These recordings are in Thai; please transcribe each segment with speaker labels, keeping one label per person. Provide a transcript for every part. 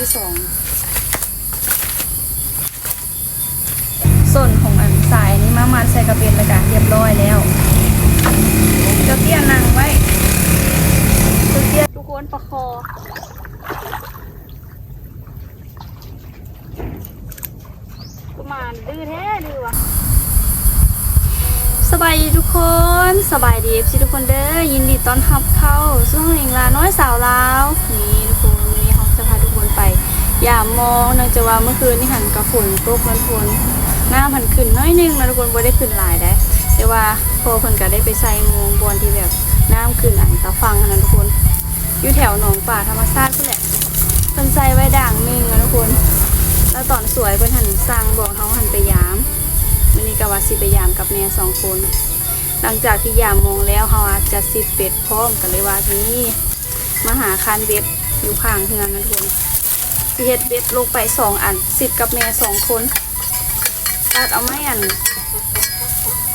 Speaker 1: ที่สองส่วนของอันสายนี้มามันใส่กระเบนแล้วกันเรียบร้อยแล้วเจ้าเตี้ยนั่งไว้เจ้าเตี้ยทุกคนประคอประมาณดื้อแท้ดื้อวะสบายดีทุกคนสบายดีสิทุกคนเด้อยินดีต้อนรับเข้าสู่ห้องเองลาน้อยสาวลาวนี่นี้เขาจะพาทุกคนไป อย่ามองเนื่องจากว่าเมื่อคืนนี่หันกับฝนตกมันฝนหน้ามันขึ้นน้อยนึงนะทุกคนบ่ได้ขึ้นหลายได้ แต่ว่าพอเพิ่นก็ได้ไปใส่มงบอนที่แบบน้ำขึ้นอันตะฟังนะทุกคน อยู่แถวหนองป่าธรรมชาตินั่นแหละเพิ่นใส่ไว้ด่างนึงนะทุกคน แล้วตอนสวยเพิ่นหันสร้างบอกเขาหันไปยามวันนี้ก็ว่าสิไปยามกับแม่สองคน หลังจากที่ยามมองแล้วเขาอาจจะสิเป็ดพร้อมกันเลยว่าที่นี่มาหาคานเบ็ดอยู่ข้างเฮือนนะทุกคน สิเฮ็ดเบ็ดลงไปสองอันสิบกับแม่สองคน ตัดเอาไม้อัน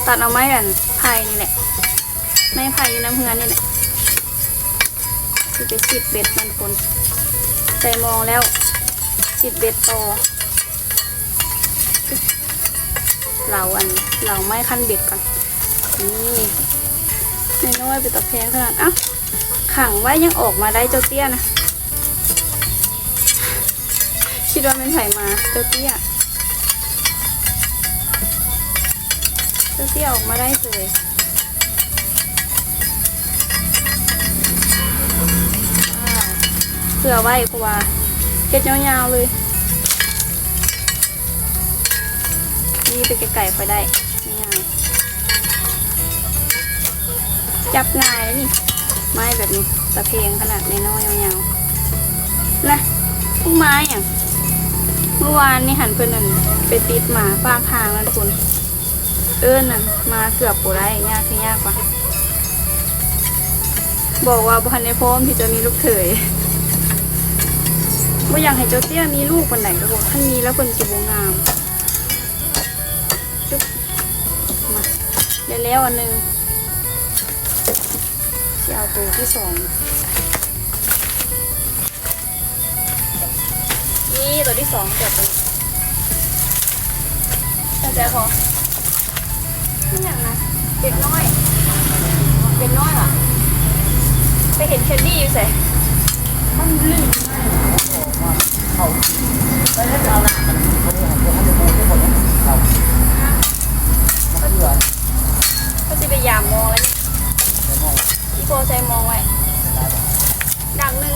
Speaker 1: ตัดเอาไม้อันไผ่นี่แหละไม้ไผ่อยู่น้ำเฮือนนี่แหละสิไปสิบเบ็ดมันคนใส่มองแล้วสิบเบ็ดต่อเราอันเราไม่ขั้นเบ็ดก่อนนี่น้อยไปตะแพงขนาดอ้าขังไว้ยังออกมาได้เจ้าเตี้ยนะ คิดว่าเป็นไผ่มาเจ้าเตี้ยเจ้าเตี้ยออกมาได้เลยเผื่อไว้เพราะว่าเก็ดยาวๆเลยนี่ไปไกลๆไปได้ง่ายจับง่ายเลยนี่ไม้แบบนี้ตะเพงขนาดน้อยๆยาวๆนะพวกไม้อย่าง มื่อวานนี่หันเพื่อนนั่นไปติดหมาฟางทางนั่นคุณเอิ้นนั่นมาเกือบปูได้ยากที่ยากกว่าบอกว่าบันในพร้อมที่จะมีลูกเขยว่าอยากให้เจ้าเตี้ยมีลูกคนไหนก็บอกท่านมีแล้วคนจะบงามจุ๊บมาได้แล้วอันหนึ่งจะเอาตัวที่สอง นี่ตัวที่สองเกิดเป็นตั้งใจพอไม่อย่างนะเด็กน้อยเด็กน้อยเหรอไปเห็นแคนดี้อยู่ใส่มันลื่นมาก
Speaker 2: เขาไม่ได้เอาหนักมันคนนี้ของคนที่โมที่คนนี้เขามันก็เดือด
Speaker 1: ก็จะไปยามมองแล้วนี่
Speaker 2: เดี๋ยวมอง
Speaker 1: อีโกใจมองไว้ดังหนึ่ง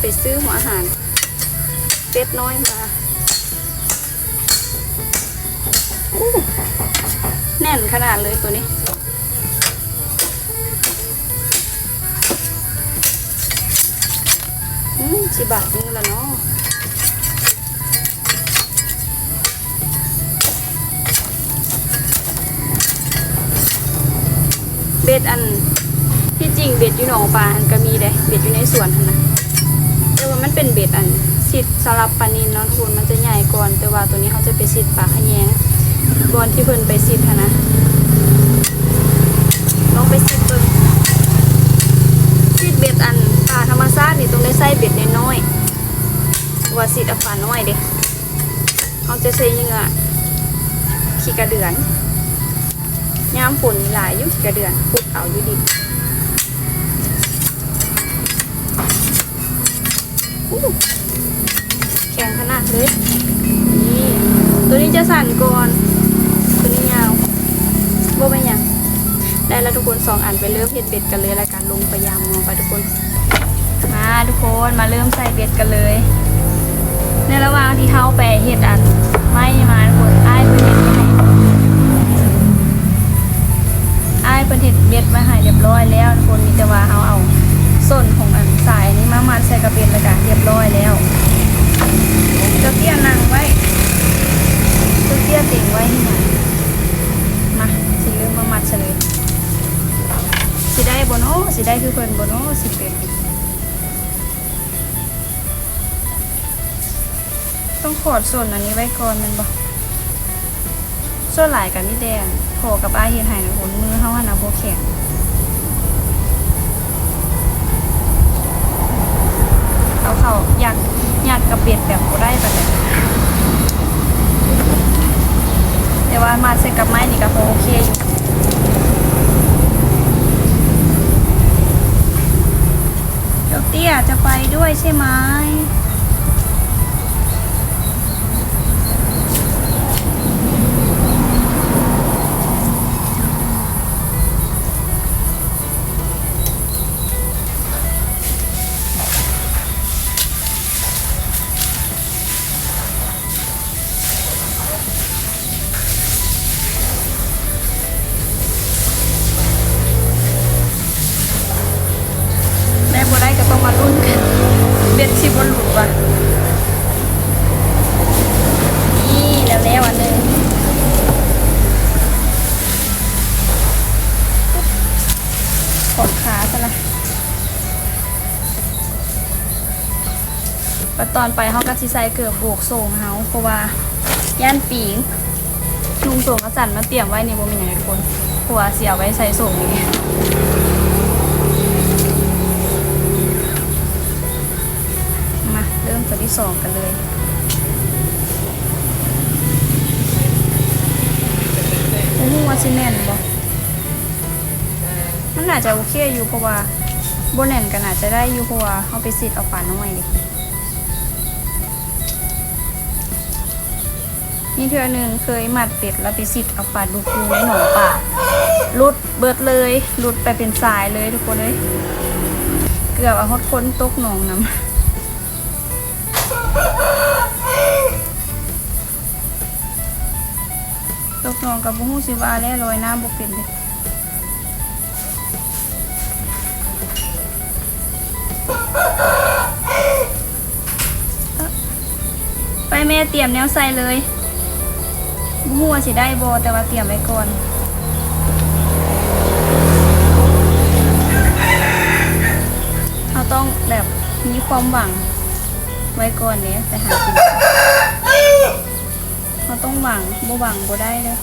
Speaker 1: ไปซื้อหัวอาหารเป็ดน้อยมาอู้แน่นขนาดเลยตัวนี้สิบาทนึงละเนาะเบ็ดอันที่จริงเบ็ดอยู่หนองปลาก็มีเด้เบ็ดอยู่ในสวนนะ มันเป็นเบ็ดอันสิทธิ์สำหรับปลานินเนาะทุกคนมันจะใหญ่ก่อน แต่ว่าตัวนี้เขาจะไปสิทธิ์ปลาขะแยงบอนที่เพิ่นไปสิทธิ์นะลองไปสิทธิ์เบิ่งสิทธิ์เบ็ดอันปลาธรรมชาตินี่ต้องได้ใส่เบ็ดน้อยๆว่าสิทธิ์อาปลาน้อยเด้เขาจะใส่เหยื่อขี้กระเดือนยามฝนหลายอยุกระเดือนพุดเอาอยู่ดิ แข็งขนาดเลยนี่ตัวนี้จะสั่นก่อนตัวนี้ยาวโบเป็นหยังได้แล้วทุกคนสองอันไปเริ่มเห็ดเบ็ดกันเลยรายการลงไปยามมองไปทุกคน มาทุกคนมาเริ่มใส่เบ็ดกันเลย ในระหว่างที่เท้าไปเห็ดอันไม่มาทุกคนอ้ายเพื่อนเห็ดไม่ให้อ้ายเพิ่นเฮ็ดเบ็ดมาให้เรียบร้อยอยแล้วทุกคนมีแต่ว่าเขาเอา ส่วนของอันสายนี้มามัดใส่กระเบนแล้วก็เรียบร้อยแล้วเจ้าเตี้ยนั่งไว้เจ้าเตี้ยติ่งไว้ที่ไหนมาสิเริ่มมามัดเฉลยสิได้บโนสิได้คือเพิ่นบโนสิเป็นต้องขอดส่วนอันนี้ไว้ก่อนมันบอกส่วนหลายกันนี่แดงโผกับอาเฮ็ดให้นะคนมือเฮาหันนะบ่แข็ง กกระเบียดแบบบ่ได้แบบนี้แต่ว่ามาเซ็กับไม้นี่ก็พอโอเคอยู่เจ้าเตี้ยจะไปด้วยใช่ไหม ตอนไปเขาก็สิใส่เกือบโบกส่งเฮาเพราะว่าย่านปีงลุงส่งกระสันมาเตรียมไว้ในโบ่มีอย่างไรทุกคนเพราะว่าเสียไว้ใส่ส่งนี้มาเริ่มตัวที่สองกันเลยโอ้โหว่าซิแนนบ่มันน่าจจะโอเคอยู่เพราะว่าโบแนนก็น่าจจะได้อยู่เพราะว่าเขาไปสิทธ์เอาปลาน้อยเนี่เทือหนึ่งเคยหมัดเป็ดแล้วไปสิทธิ์เอาปลาดูคูในหนองป่าลุดเบิดเลยลุดไปเป็นสายเลยทุกคนเลย เกือบเอาฮอดค้นตกหนองน้ำตกนองกับบุ้งสิวาแล้วลอยน้ำบุกเป็นเลยไปแม่เตรียมแนวใส่เลย บุ้งว่าสิได้บอแต่ว่าเตรียมไว้ก่อนเราต้องแบบมีความหวังไว้ก่อนเนี่ยแต่หากินเราต้องหวังบ่หวังบ่ได้เลย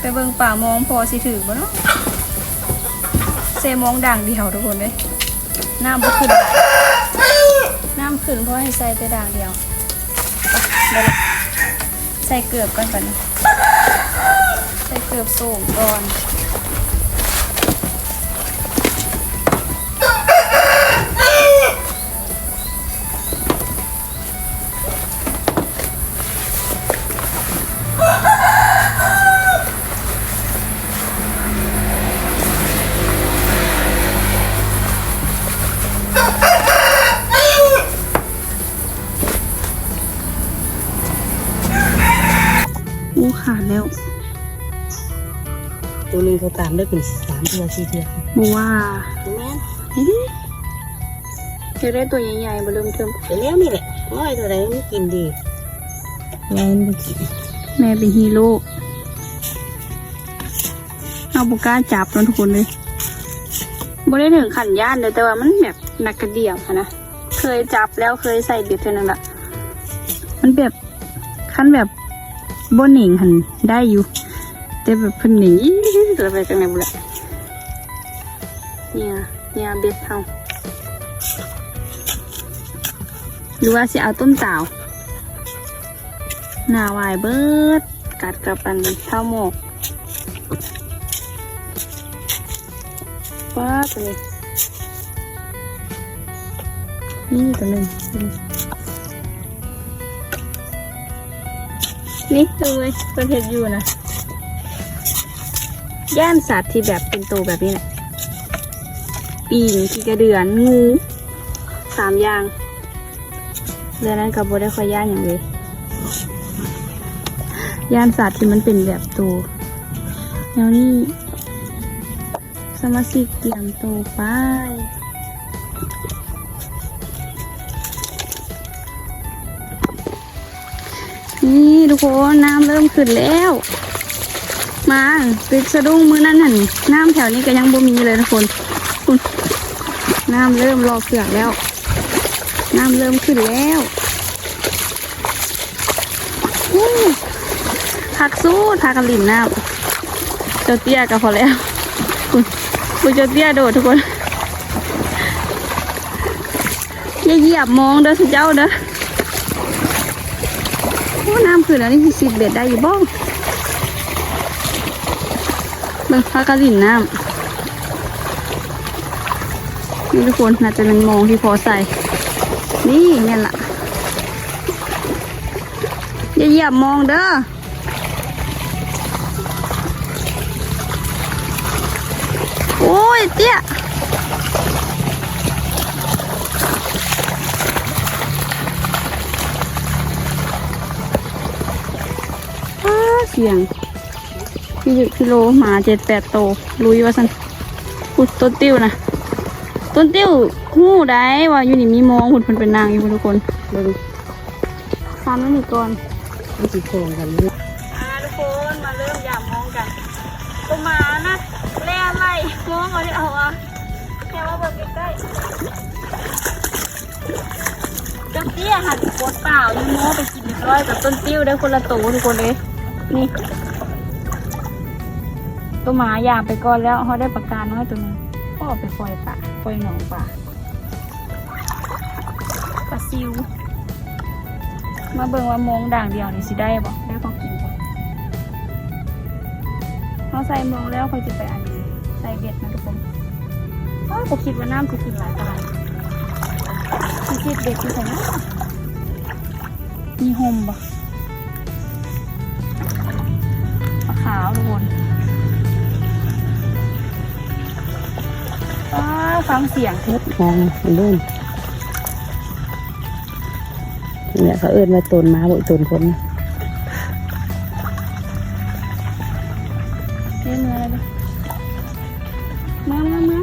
Speaker 1: ไปเบิ่งป่ามองพอสิถือบ่เนาะเซมองด่างเดียวทุกคนเลยน้ำบ่ขึ้นน้ำขึ้นเพราะให้ใส่แต่ด่างเดียว ได้ละใส่เกลือบก่อนก่อนใส่เกลือสูงก่อน อู้ขาดแล้ว
Speaker 2: ตัวหนึงเขาตามได้เป็นสามตัวสี่ตัว
Speaker 1: บ่ว่า
Speaker 2: แม่น
Speaker 1: เฮ้ยจะได้ตัวใหญ่ๆมาเริ่มเทิม
Speaker 2: ตัวแล้วนี่แหละน้อยตัวใดมันกินดีแม่นบ่กิน
Speaker 1: แม่เป็นฮีโร่เอาบุกล้าจับเนาะทุกคนเลยบ่ได้ถึงขันย่านเลยแต่ว่ามันแบบหนักกระเดี่ยงอะนะเคยจับแล้วเคยใส่เบ็ดเท่านั้นแหละมันแบบขั้นแบบ บนหนิงหันได้อยู่แต่แบบเพิ่นหนีตัวไปจังไหนบุละเนี่ยเนี่ยเบ็ดเฮาหรือว่าสิเอาต้นเต่าหน้าวายเบิดกัดกับอันข้าหมกว้าตัวนี้นี่ตัวหนึ่ง นี่เลยเป็นเห็ดอยู่นะย่านสัตว์ที่แบบเป็นตัวแบบนี้แหละปีงขี้กระเดือนงูสามอย่างเรื่องนั้นกับโบได้คอยย่านอย่างเลยย่านสัตว์ที่มันเป็นแบบตัวเดี๋ยวนี้สมาชิกเตรียมตัวไป คนน้ำเริ่มขึ้นแล้ว มาตึกสะดุ้งมือนั่นหันน้ำแถวนี้ก็ยังบ่มีเลยทุกคนน้ำเริ่มรอเสือกแล้ว น้ำเริ่มขึ้นแล้วอู้พักสู้ทากันลินน้ำเจ้าเตี้ยก็พอแล้วคุณคุณเจ้าเตี้ยโดดทุกคนอย่าเหยียบมองเด้อสิเจ้าเด้อ น้ำขึ้นแล้วนี่สิบเบ็ดได้อยู่บ้องเบิ่งพากระลิ่นน้ำนี่ทุกคนน่าจะเป็นมองที่พอใส่ นี่เนี่ยล่ะอย่าเหยียบมองเด้อโอ้ยเตี้ย เสียงพี่พี่โลหมาเจ็ดแปดโตวลุยว่าสันอุดต้นติ้วนะต้นติ้วหู้ได้ว่าอยู่นี่มีมองหุ่นเพิ่นเป็นนางอยู่พุ่นทุกคนเบิ่งซ้ำนั่นนี่ก่อน
Speaker 2: มันสิโครงกันนี่
Speaker 1: อ่าทุกคนมาเริ่มยามมองกันตัวหมานะแล่ไล่มองเอาดิเอาอะแค่ว่าเบิ่งใกล้ๆเจ้าเตี้ยหันโคตรเปล่านี่โม้ไปกินเรียบร้อยกับต้นติ้วได้คนละตัวทุกคนเลย นี่ตัวหมายามไปก่อนแล้วเขาได้ประกันน้อยตัวนึงก็เอาไปปล่อยป่าปล่อยหนองป่าปลาซิว มาเบิ่งว่ามงด่างเดียวนี่สิได้บ่ได้พอกินบ่เขาใส่มงแล้วเขาจะไปอันนี้ใส่เบ็ดนะทุกคนว้าวผมคิดว่าน้ำจะขึ้นหลายตารางสิคิดเบ็ดที่ใส่น้ำมีโฮมบ่ปลาขาว ทุกคนว้าวฟังเสียง
Speaker 2: เฮ็ดมองมันเล่นเนี่ยเขาเอิ้นว่าตนหมาบ่ตนคน
Speaker 1: เล่นเมื่อไรมามามา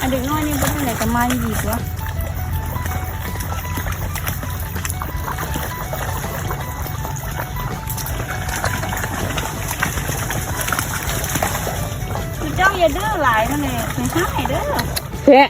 Speaker 1: อันเด็กน้อยนี่เป็นไหนกันมาอีกวะ อเจ้าอย่าดื้อหลายนั่นเองไม่ใช่เด้อ
Speaker 2: เพะ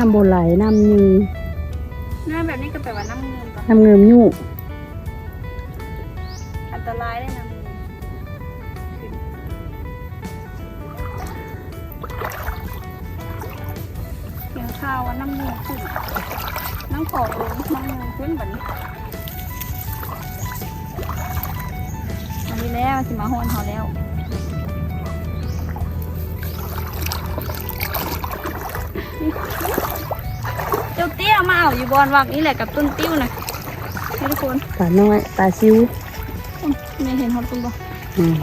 Speaker 1: น้ำ
Speaker 2: โบไหลน้ำยืน
Speaker 1: หน้าแบบนี้ก็แปลว่าน้ำเงินปะ
Speaker 2: น้ำเงิมยู่
Speaker 1: อาอยู่บอนวักนี่แหละกับต้นติ้วนะให้ทุกคน
Speaker 2: ปลาน้อยปลาซิว
Speaker 1: อืมไม่เห็นฮอตตุ้บ่
Speaker 2: อืม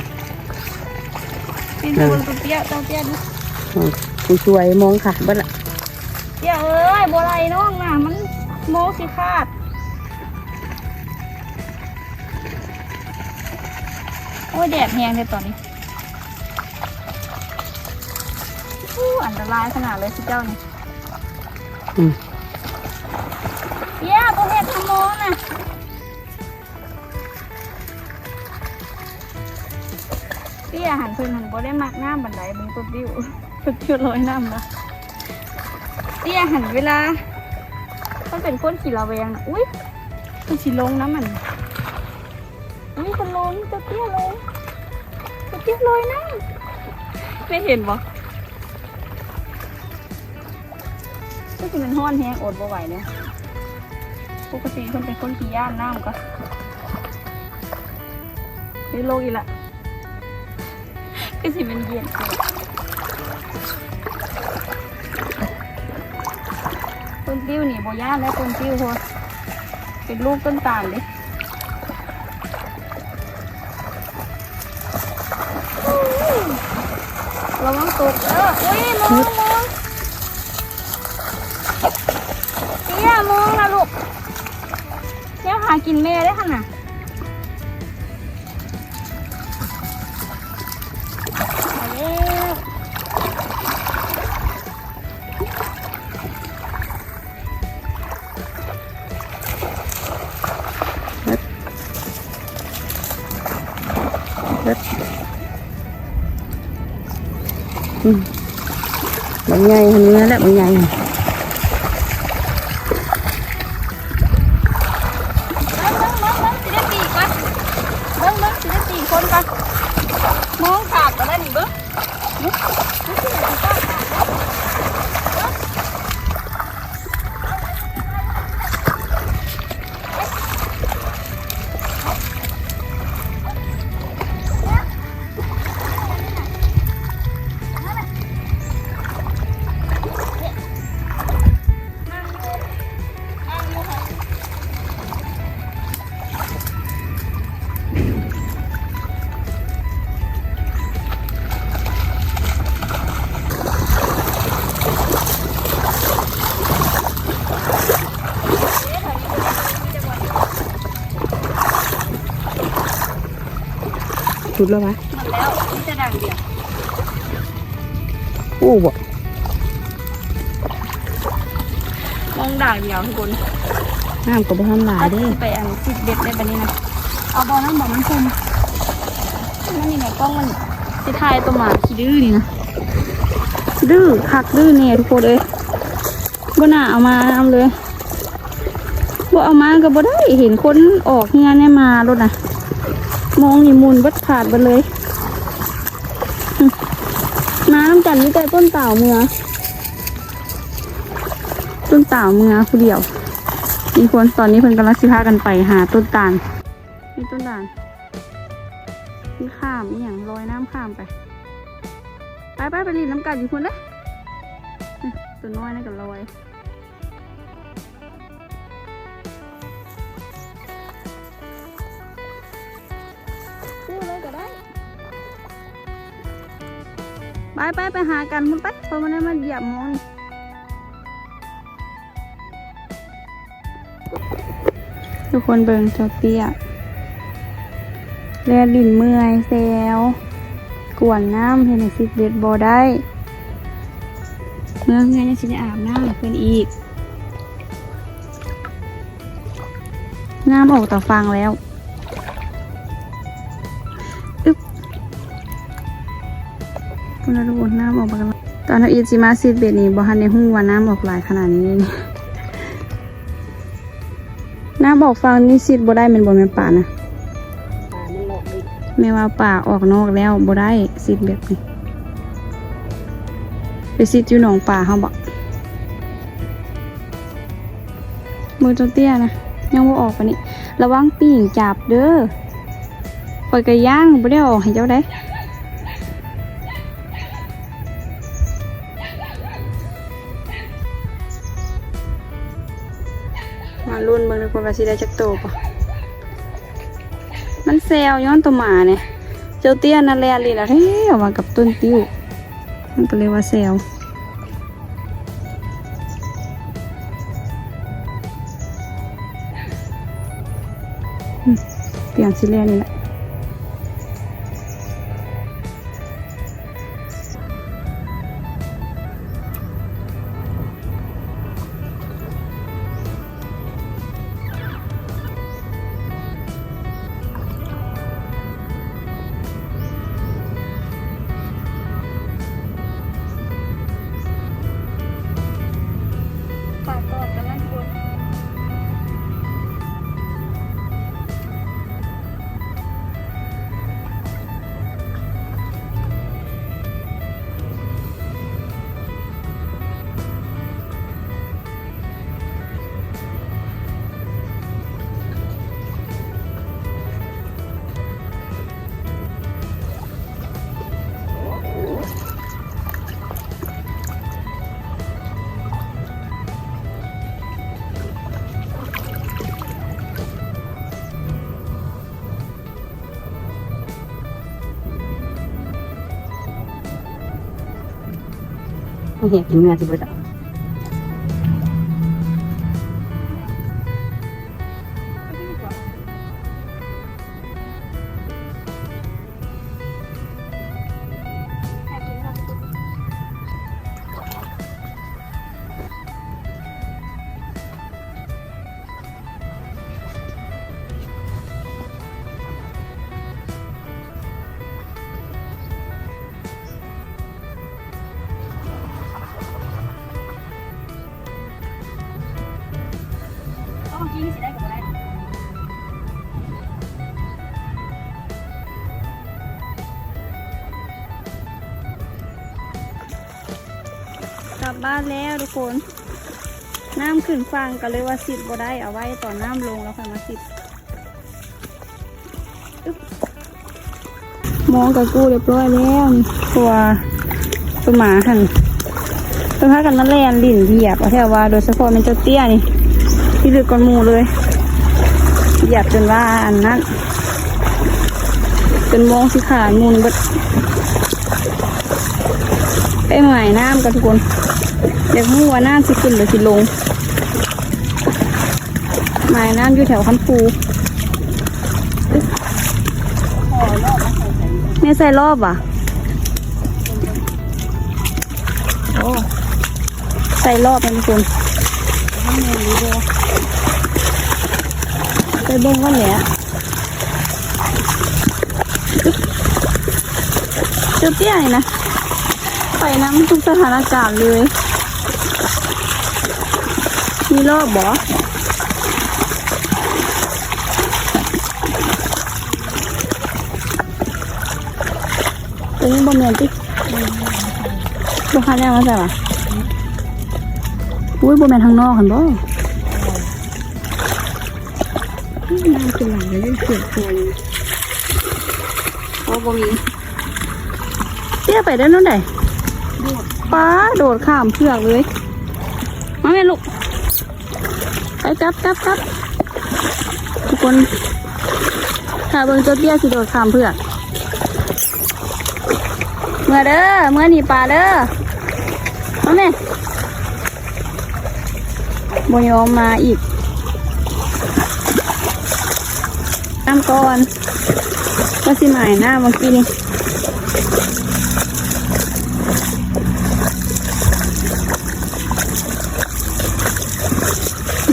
Speaker 1: เป็นตัวต้นเตี้ยเจ้าเตี้ยดู
Speaker 2: อืมผู้ช่วยมองค่ะเบิ้ลละ
Speaker 1: เตี้ยเอ้ยบัวไรน้องน่ะมันโมสิขาดโอ้ยแดดแหงเลยตอนนี้อู้อันตรายขนาดเลยสิเจ้านี่ เตี้ยหันเพิ่นหันบ่ได้มักน้ำบันไดเบิ่งต้นติ้วต้นติ้วลอยน้ำละเตี้ยหันเวลาต้องเป็นคนขี่ระแวงอุ้ยมันสิลงน้ำมันอุ้ยคนลงจ้าเตี้ยลง
Speaker 2: เรียบร้อยนะไม่เห็นบ่ก็คือมันห้อนแห้งอดบ่ไหวเนี่ยปกติคนเป็นคนขี้ย่านน้ำก็เฮ้ยโลกอีกละ ก็สิมันเย็นต้นติ้วนี่บ่ย่านแล้วต้นติ้วโหเป็นลูกต้นตาลเลยระวังตกเด้ออุ้ยมองมองเตี้ยมองนะลูกเที่ยหากินแม่ได้ขนาดา
Speaker 1: งใหญ่
Speaker 2: สุด
Speaker 1: แล้ววะ
Speaker 2: หมดแล้วนี่จะดังเดียว
Speaker 1: อู้บ่
Speaker 2: มองด่างเดียวทุกคน
Speaker 1: น้ำกับบ้านหลาย
Speaker 2: อาจ
Speaker 1: เด้
Speaker 2: จะไปอันสิบเด็ดได้แบบนี้นะเอาบอลนั้นบอกมันคมนั่นนี่ไงกล้องมันสิถ่ายตัวหมาขี้ดื้อนี่นะ
Speaker 1: ดื้อคักดื้อเนี่ยทุกคนเลยบ่น่าเอามาเอาเลยบ่เอามาก็บ่ได้เห็นคนออกงานเนี่ยมารถน่ะ มองนี่มุนวัดขาดไปเลยน้ำกันนี่แต่ต้นเต่าเมือ ต้นเต่าเมือผู้เดียว มีคนตอนนี้เพิ่นกำลังสิพากันไปหาต้นตาลนี่ต้นตาลนี่ข้ามนี่อย่างลอยน้ำข้ามไป ไปไปไปรีดน้ำกันอยู่คนเลยตัวน้อยนั่นก็ลอย ไปไปไปหากันคุณไปเพราะมันได้มาเหยียบมอนทุกคนเบิ่งเจ้าเตี้ยแลดินเมื่อยแซวกวนน้ำเห็นสิเด็ดบ่ได้ เมื่อเงินยังสิได้อาบน้ำเพื่อนอีก น้ำออกตาฟังแล้ว คุณดูน้ำออกมาแล้วตอนเราอีจิมาซีดเบ็ดนี่บ่ทันในหูว่าน้ำออกหลายขนาดนี้เลยน้ำออกฟังนี่ซีดบ่ได้เป็นบ่แม่นป่านะไม่ว่าป่าออกนอกแล้วบ่ได้สิทธิ์แบบนี้ไปสิทธิ์อยู่หนองป่าเขาบอกมือจนเตี้ยนะยังบ่ออกปะนี่ระวังปีงจับเด้อปล่อยกระย่างบ่ได้ออกให้เจ้าได้ ว่าสิได้จักโตปะมันแซวย้อนตัวหมาเนี่ย เจ้าเตี้ยนั่นแหละลีละเฮ้ยออกมากับต้นติ้ว มันก็เลยว่าแซวเปลี่ยนสิแลนี่แหละ
Speaker 2: เห็ดกินเนื้
Speaker 1: ลับบ้านแล้วทุกคน น้ำขึ้นฟังก็เลยว่าสิบบ่ได้เอาไว้ตอนน้ำลงแล้วค่อยมาสิบมองกับกูเรียบร้อยแล้วตัวตัวหมาหันตัวพากันมาแลนลิ่นเหยียบเอาแถวว่า โดยเฉพาะเป็นเจ้าเตี้ยนี่ ที่ลึกก้อนหมูเลยเหยียบจนว่าอันนั้นจนมองสิขาดมูลบดไปหมายน้ำกันทุกคน เดี๋ยวหูว่าน้ำสิขึ้นหรือสิลงหมายน้ำอยู่แถวคันฟูไม่ใส่รอบอะ โอ้ใส่รอบนะทุกคนไปเบิ้งว่าแหละอึ๊บเจ้าเตี้ยนะไปน้ำทุกสถานการณ์เลย มีรอบบ่ตัวนี้บ่เมียนติบ่คันแล้วมาใส่ปะอุ้ยบ่แม่นทางนอกหันบ่น้ำขึ้นหลังเลยเล่นเสือกตัวอยู่โอ้บ่มีเตี้ยไปได้นู่นไหนป้าโดดข้ามเผือกเลย มาแม่ลูกไป จับจับจับทุกคนถ้าเบิ่งเจ้าเตี้ยสิโดดข้ามเผือกเมื่อเด้อเมื่อหนีปลาเด้อมาแม่บยอมมาอีกน้ำก่อนก็สิหมายหน้าเมื่อกี้นี่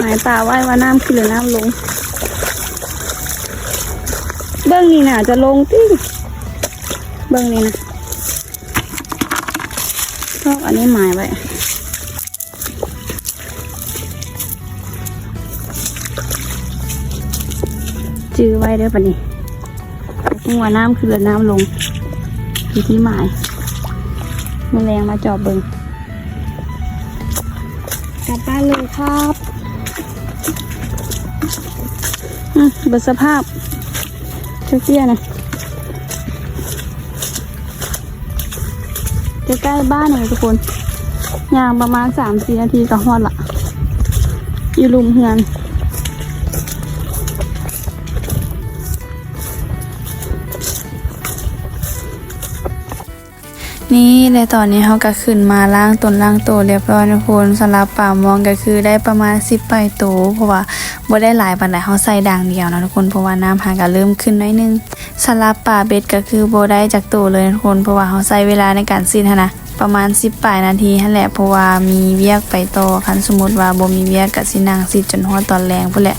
Speaker 1: หมายตาไว้ว่าน้ำขึ้นหรือน้ำลง เบื้องนี้น่ะจะลงที่เบื้องนี้นะก็อันนี้หมายไว้จื้อไว้เด้อปะนี่หัวน้ำคือน้ำลงที่ที่หมายมแมลงมาจอบเบิงกลับบ้านเลยครับ เบิดสภาพเจ้าเตี้ยนะใกล้ๆบ้านเลยทุกคนย่างประมาณสามสี่นาทีก็ฮอดละอยู่ลุมเฮือน นี่และตอนนี้เขาก็ขึ้นมาล้างตนล้างโตวเรียบร้อยนะคุณสำหรับป่ามองก็คือได้ประมาณ10ไปโตวเพราะว่าบ่ได้หลายปานใดเขาใส่ด่างเดียวนะทุกคนเพราะว่าน้ำหาก็เริ่มขึ้นน้อยนึงสำหรับป่าเบ็ดก็คือบ่ได้จากโตวเลยนะทุกคนเพราะว่าเขาใส่เวลาในการซีนนนะประมาณ10ปลายนาทีนั่นแหละเพราะว่ามีเวียกไปต่อคันสมมุติว่าบ่มีเวียกก็สินั่งซีดจนฮอดตอนแรงพุ่นแหละ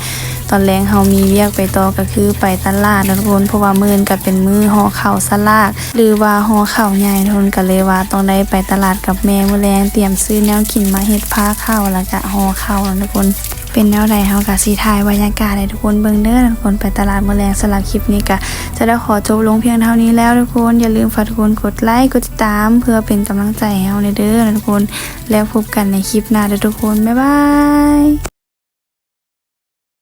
Speaker 1: ตอนแรงเฮามีเวียกไปต่อก็คือไปตลาดนะทุกคนเพราะว่ามื้อนก็เป็นมื้อห่อข้าวสลาก หรือว่าห่อข้าวใหญ่ทุกคนก็เลยว่าต้องได้ไปตลาดกับแม่มื้อแรงเตรียมซื้อแนวกินมาเฮ็ดผ้าข้าวแล้วก็ห่อข้าวนะทุกคนเป็นแนวใดเฮาก็สิถ่ายบรรยากาศให้ทุกคนเบิ่งเด้อทุกคนไปตลาดมื้อแรงสำหรับคลิปนี้ก็จะได้ขอจบลงเพียงเท่านี้แล้วทุกคนอย่าลืมฝากทุกคนกดไลค์กดติดตามเพื่อเป็นกำลังใจให้เฮาในเด้อนทุกคนแล้วพบกันในคลิปหน้าเด้อทุกคนบ๊ายบาย